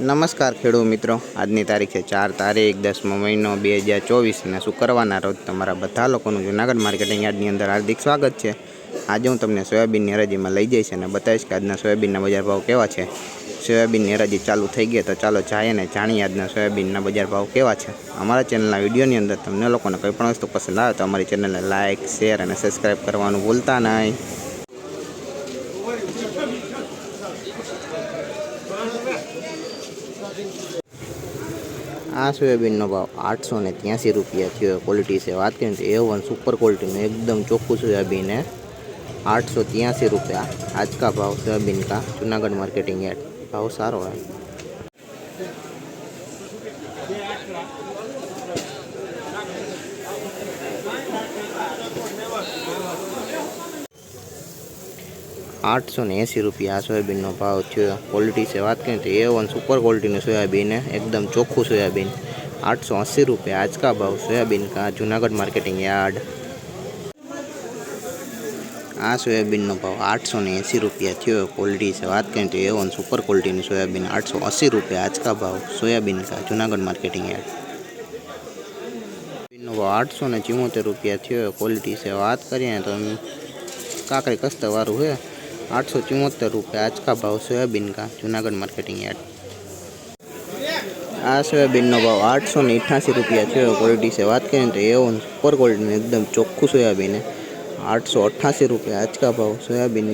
નમસ્કાર ખેડૂત મિત્રો. આજની તારીખ ચાર તારીખ, દસમો મહિનો બે હજાર ચોવીસને શુક્રવારના રોજ તમારા બધા લોકોનું જૂનાગઢ માર્કેટિંગ યાર્ડની અંદર હાર્દિક સ્વાગત છે. આજે હું તમને સોયાબીનની હરાજીમાં લઈ જઈશ અને બતાવીશ કે આજના સોયાબીનના બજાર ભાવ કેવા છે. સોયાબીનની હરાજી ચાલુ થઈ ગઈ તો ચાલો જાય અને જાણીએ આજના સોયાબીનના બજાર ભાવ કેવા છે. અમારા ચેનલના વિડીયોની અંદર તમને લોકોને કોઈ પણ વસ્તુ પસંદ આવે તો અમારી ચેનલને લાઇક શેર અને સબસ્ક્રાઈબ કરવાનું ભૂલતા નહીં. આ સોયાબીનનો ભાવ આઠસો ને ત્યાંસી રૂપિયા થયો. ક્વોલિટી છે. વાત કરીએ તો એવન સુપર ક્વોલિટીનું એકદમ ચોખ્ખું સોયાબીન હે આઠસો ત્યાંસી રૂપિયા. આજ ભાવ સોયાબીન કા? Junagadh marketing yard. ભાવ સારો હે આઠસો ને એંસી રૂપિયા આ સોયાબીનનો ભાવ થયો ક્વોલિટી છે વાત કરીએ તો એ વન સુપર ક્વોલિટીનું સોયાબીન હે એકદમ ચોખ્ખું સોયાબીન આઠસો अस्सी रुपये आज का भाव सोयाबीन का जूनागढ़ मार्केटिंग यार्ड આ સોયાબીનનો ભાવ આઠસો ને એંસી રૂપિયા થયો ક્વોલિટી છે વાત કરીએ તો એ વન સુપર ક્વોલિટીની સોયાબીન આઠસો अस्सी રૂપિયા આજ કા ભાવ સોયાબીન કા જૂનાગઢ માર્કેટિંગ યાર્ડ સોયાબીનનો ભાવ આઠસો ને ચુમ્મોતેર રૂપિયા થયો ક્વોલિટી છે વાત કરીએ તો એમ કાકડી કસ્તરવાળું છે આઠસો ચુમ્મોતેર રૂપિયા આજ કા ભાવ સોયાબીન કા જૂનાગઢ માર્કેટિંગ યાર્ડ આ સોયાબીનનો ભાવ આઠસો ને અઠ્યાસી રૂપિયા થયો ક્વોલિટી છે વાત કરીએ તો એ વન સુપર ક્વોલિટીનું એકદમ ચોખ્ખું સોયાબીન है आठ सौ अट्ठासी रुपये आज का भाव सोयाबीन